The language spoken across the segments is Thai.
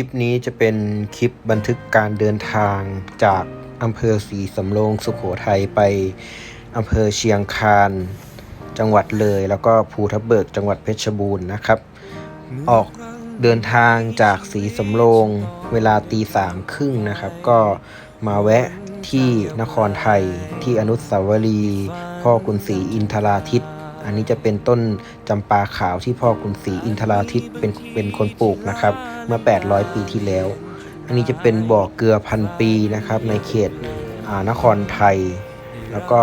ลิปนี้จะเป็นคลิปบันทึกการเดินทางจากอำเภอศรีสำโรงสุขโขทัยไปอำเภอเชียงคานจังหวัดเลย แล้วก็ภูทับเบิกจังหวัดเพชรบูรณ์นะครับ ออกเดินทางจากศรีสำโรงเวลาตีสามครึ่งนะครับ ก็มาแวะที่นครไทยที่อนุสาวรีย์พ่อกุนศรีอินทราทิตย์ อันนี้จะเป็นต้นจำปาขาวที่พ่อกุนศรีอินทราทิตเป็นเป็นคนปลูกนะครับ เมื่อ 800 ปีที่แล้ว อันนี้จะเป็นบ่อเกลือพันปีนะครับ ในเขตอ่านครไทย แล้วก็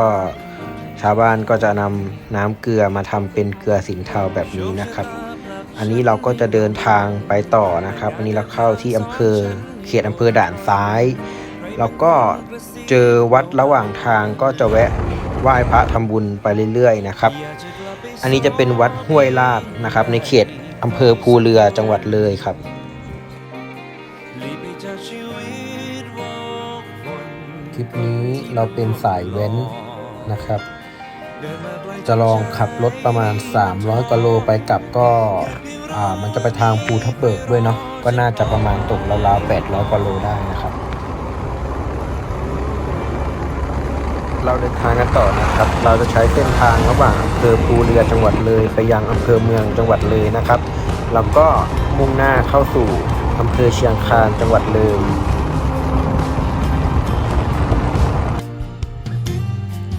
ชาวบ้านก็จะนำน้ำเกลือมาทำเป็นเกลือสินเทาแบบนี้นะครับ อันนี้เราก็จะเดินทางไปต่อนะครับ อันนี้เราเข้าที่อำเภอเขตอำเภอด่านซ้าย แล้วก็เจอวัดระหว่างทางก็จะแวะไหว้พระทำบุญไปเรื่อยๆนะครับ อันนี้จะเป็นวัดห้วยลาดนะครับ ในเขตอำเภอภูเรือจังหวัดเลยครับ คลิปนี้เราเป็นสายเว้นนะครับ จะลองขับรถประมาณ 300กิโลไปกลับก็อ่ามันจะไปทางภูทับเบิกด้วยเนาะก็น่าจะประมาณตกราวๆ800กิโลได้นะครับ เราเดินทางกันต่อนะครับ เราจะใช้เส้นทางระหว่างอำเภอภูเรือจังหวัดเลย ไปยังอำเภอเมืองจังหวัดเลยนะครับ แล้วก็มุ่งหน้าเข้าสู่อำเภอเชียงคานจังหวัดเลย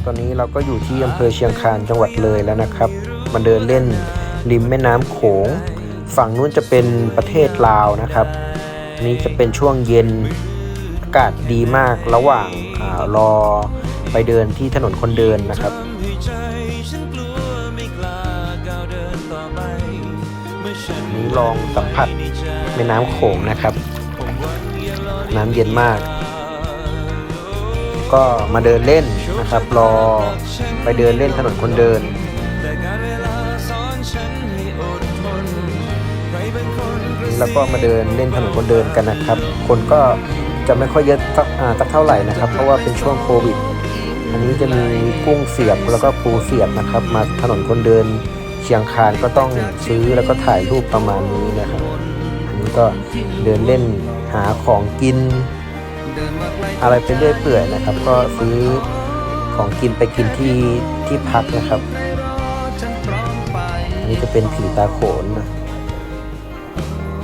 ตอนนี้เราก็อยู่ที่อำเภอเชียงคานจังหวัดเลยแล้วนะครับ มาเดินเล่นริมแม่น้ำโขง ฝั่งนู้นจะเป็นประเทศลาวนะครับ นี่จะเป็นช่วงเย็นอากาศดีมากระหว่างอารอ ไปเดินที่ถนนคนเดินนะครับนี้ลองสัมผัสแม่น้ำโขงนะครับ น้ำเย็นมาก ก็มาเดินเล่นนะครับ รอไปเดินเล่นถนนคนเดินแล้วก็มาเดินเล่นถนนคนเดินกันนะครับ คนก็จะไม่ค่อยเยอะสักเท่าไหร่นะครับ เพราะว่าเป็นช่วงโควิด อันนี้จะมีกุ้งเสียบแล้วก็ปูเสียบนะครับ มาถนนคนเดินเชียงคานก็ต้องซื้อแล้วก็ถ่ายรูปประมาณนี้นะครับ อันนี้ก็เดินเล่นหาของกิน อะไรไปเรื่อยเปื่อยนะครับ ก็ซื้อของกินไปกินที่ที่พักนะครับ อันนี้จะเป็นผีตาโขนนะ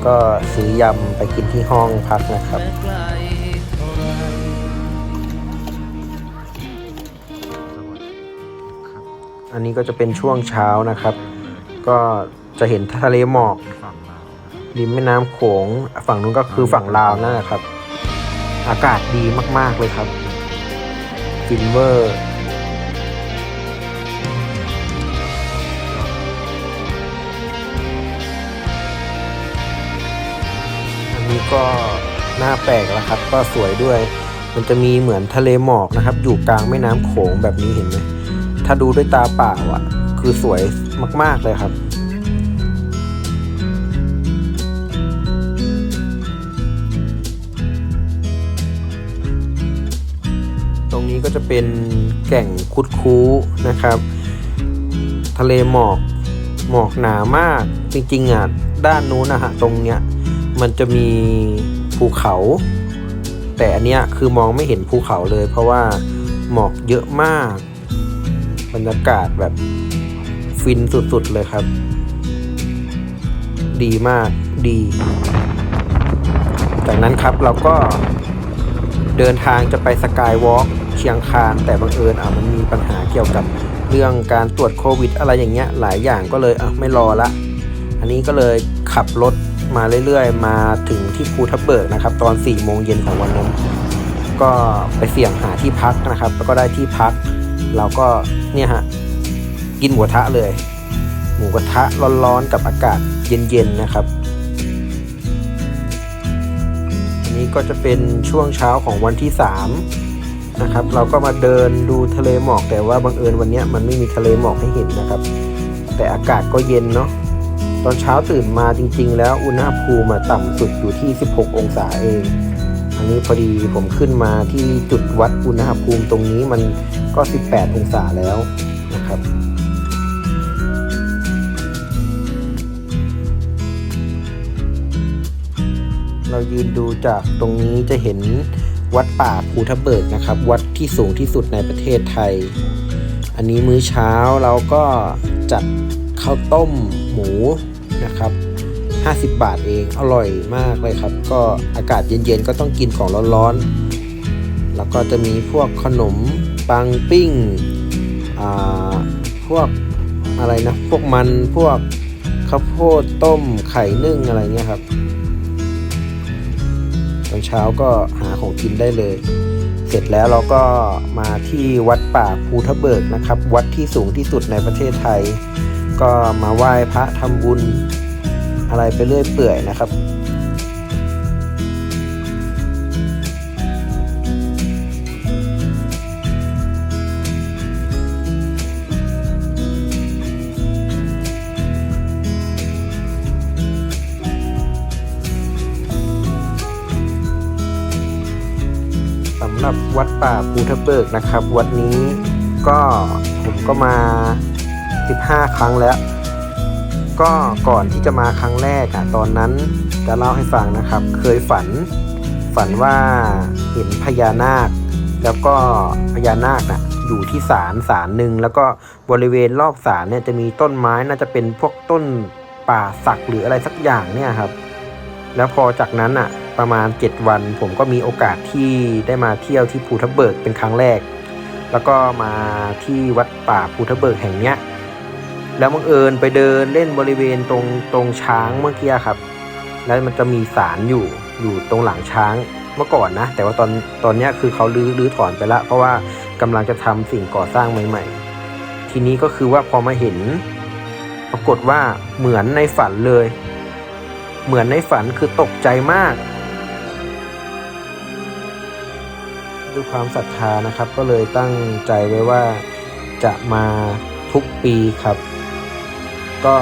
ก็ซื้อยำไปกินที่ห้องพักนะครับ อันนี้ก็จะเป็นช่วงเช้านะครับ ก็จะเห็นทะเลหมอกริมแม่น้ำโขง ฝั่งนู้นก็คือฝั่งลาวนั่นแหละครับ อากาศดีมาก ๆ เลยครับฟินเวอร์อันนี้ก็น่าแปลกแล้วครับ ก็สวยด้วย มันจะมีเหมือนทะเลหมอกนะครับ อยู่กลางแม่น้ำโขงแบบนี้เห็นไหม ถ้าดูด้วยตาเปล่าอะ คือสวยมากๆเลยครับตรงนี้ก็จะเป็นแก่งคุดคูนะครับ ทะเลหมอกหมอกหนามาก จริงๆอะด้านนู้นนะฮะตรงเนี้ยมันจะมีภูเขา แต่อันเนี้ยคือมองไม่เห็นภูเขาเลย เพราะว่าหมอกเยอะมาก บรรยากาศแบบฟินสุดๆเลยครับ ดีมากดี จากนั้นครับเราก็เดินทางจะไปสกายวอล์กเชียงคานแต่บังเอิญอะมันมีปัญหาเกี่ยวกับเรื่องการตรวจโควิด อะไรอย่างเงี้ยหลายอย่างก็เลยอะไม่รอละ อันนี้ก็เลยขับรถมาเรื่อยๆ มาถึงที่ภูทับเบิกนะครับ ตอน4ี่โมงเย็นของวันนั้น ก็ไปเสี่ยงหาที่พักนะครับ แล้วก็ได้ที่พัก เราก็เนี่ยฮะกินหมูกระทะเลย หมูกระทะร้อนๆกับอากาศเย็นๆนะครับอันนี้ก็จะเป็นช่วงเช้าของวันที่3นะครับเราก็มาเดินดูทะเลหมอก แต่ว่าบังเอิญวันนี้มันไม่มีทะเลหมอกให้เห็นนะครับ แต่อากาศก็เย็นเนาะตอนเช้าตื่นมาจริง ๆ แล้วอุณหภูมิต่ำสุดอยู่ที่ 16 องศาเอง อันนี้พอดีผมขึ้นมาที่จุดวัดอุณหภูมิตรงนี้มัน ก็ 18 องศาแล้วนะครับ เรายืนดูจากตรงนี้จะเห็นวัดป่าภูทะเบิกนะครับ วัดที่สูงที่สุดในประเทศไทย อันนี้มื้อเช้าเราก็จัดข้าวต้มหมูนะครับ 50 บาทเองอร่อยมากเลยครับ ก็อากาศเย็นๆก็ต้องกินของร้อนๆแล้วก็จะมีพวกขนม ปังปิ้งพวกอะไรนะพวกมันพวกข้าวโพดต้มไข่นึ่งอะไรเงี้ยครับตอนเช้าก็หาของกินได้เลย เสร็จแล้วเราก็มาที่วัดป่าภูทะเบิกนะครับ วัดที่สูงที่สุดในประเทศไทย ก็มาไหว้พระทำบุญอะไรไปเรื่อยเปื่อยนะครับ หรับวัดป่าภูทะเบิกนะครับ วัดนี้ก็ผมก็มา 15 ครั้งแล้ว ก็ก่อนที่จะมาครั้งแรกอะตอนนั้นจะเล่าให้ฟังนะครับ เคยฝัน ฝันว่าเห็นพญานาค แล้วก็พญานาคน่ะอยู่ที่ศาลศาลหนึ่งแล้วก็บริเวณรอบศาลเนี่ยจะมีต้นไม้น่าจะเป็นพวกต้นป่าสักหรืออะไรสักอย่างเนี่ยครับ แล้วพอจากนั้นอะ ประมาณ 7 วัน ผมก็มีโอกาสที่ได้มาเที่ยวที่ภูทับเบิกเป็นครั้งแรก แล้วก็มาที่วัดป่าภูทับเบิกแห่งเนี้ยแล้วบังเอิญไปเดินเล่นบริเวณตรงตรงช้างเมื่อกี้ครับ แล้วมันจะมีศาลอยู่อยู่ตรงหลังช้างเมื่อก่อนนะ แต่ว่าตอนตอนนี้คือเขาลื้อลื้อถอนไปละเพราะว่ากำลังจะทำสิ่งก่อสร้างใหม่ ๆ ทีนี้ก็คือว่าพอมาเห็น ปรากฏว่าเหมือนในฝันเลย เหมือนในฝันคือตกใจมาก ด้วยความศรัทธานะครับ ก็เลยตั้งใจไว้ว่าจะมาทุกปีครับ ก็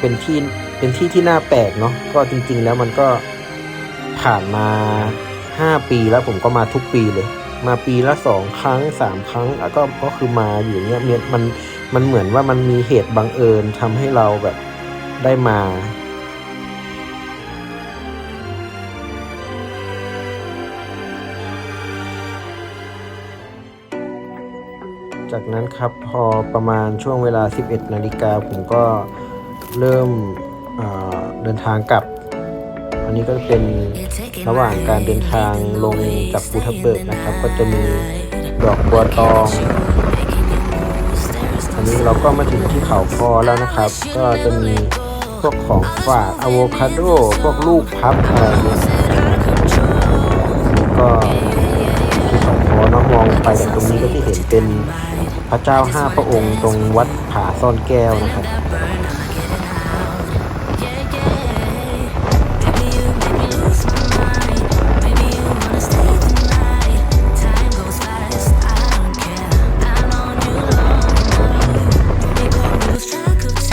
เป็นที่เป็นที่ที่น่าแปลกเนาะก็จริง ๆ แล้วมันก็ผ่านมา 5 ปีแล้วผมก็มาทุกปีเลย มาปีละสองครั้งสามครั้งแล้วก็ก็คือมาอยู่เนี้ยมันมันมันเหมือนว่ามันมีเหตุบังเอิญทำให้เราแบบได้มา จากนั้นครับพอประมาณช่วงเวลา 11 นาฬิกาผมก็เริ่มเเดินทางกลับ อันนี้ก็เป็นระหว่างการเดินทางลงจากภูทับเบิกนะครับ ก็จะมีดอกบัวตองอันนี้เราก็มาถึงที่เขาคอแล้วนะครับ ก็จะมีพวกของฝากอะโวคาโดพวกลูกพับอะไรเนี่ยก็ที่เขาคอเนาะมองไปจากตรงนี้ก็ที่เห็นเป็น พระเจ้าห้าพระองค์ตรงวัดผาซ่อนแก้วนะครับ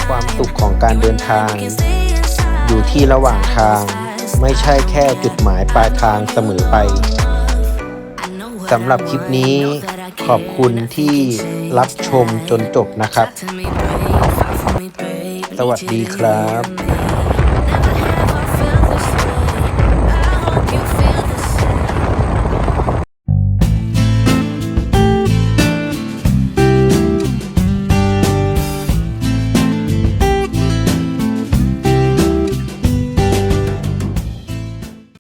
ความสุขของการเดินทาง อยู่ที่ระหว่างทางไม่ใช่แค่จุดหมายปลายทางเสมอไปสำหรับคลิปนี้ ขอบคุณที่รับชมจนจบนะครับ สวัสดีครับ